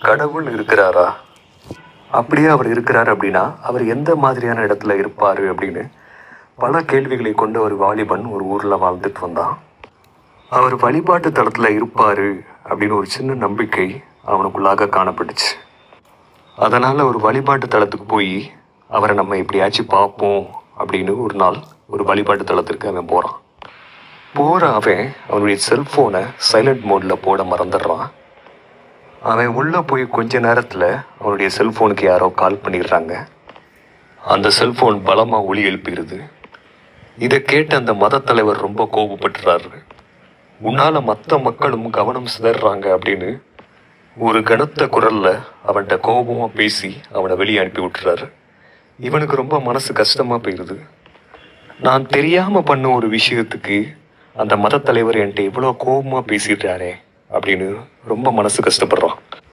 கடவுள் இருக்கிறாரா? அப்படியே அவர் இருக்கிறார் அப்படின்னா அவர் எந்த மாதிரியான இடத்துல இருப்பார் அப்படின்னு பல கேள்விகளை கொண்ட ஒரு வாலிபன் ஒரு ஊரில் வாழ்ந்துட்டு வந்தான். அவர் வழிபாட்டு தளத்தில் இருப்பார் அப்படின்னு ஒரு சின்ன நம்பிக்கை அவனுக்குள்ளாக காணப்பட்டுச்சு. அதனால் ஒரு வழிபாட்டு தளத்துக்கு போய் அவரை நம்ம எப்படியாச்சும் பார்ப்போம் அப்படின்னு ஒரு நாள் ஒரு வழிபாட்டு தளத்திற்கு அவன் போகிறான் போகிற அவன் அவனுடைய செல்ஃபோனை சைலண்ட் மோடில் போட மறந்துடுறான். அவன் உள்ளே போய் கொஞ்ச நேரத்தில் அவனுடைய செல்ஃபோனுக்கு யாரோ கால் பண்ணிடுறாங்க. அந்த செல்ஃபோன் பலமாக ஒளி எழுப்பிடுது. இதை கேட்டு அந்த மத தலைவர் ரொம்ப கோபப்பட்டுறாரு. உன்னால் மற்ற மக்களும் கவனம் சிதறாங்க அப்படின்னு ஒரு கனத்த குரலில் அவன்கிட்ட கோபமாக பேசி அவனை வெளியே அனுப்பி விட்டுறாரு. இவனுக்கு ரொம்ப மனசு கஷ்டமாக போயிடுது நான் தெரியாமல் பண்ண ஒரு விஷயத்துக்கு அந்த மதத்தலைவர் என்கிட்ட இவ்வளோ கோபமாக பேசிடுறாரே அப்படின்னு ரொம்ப மனசு கஷ்டப்படுறோம்.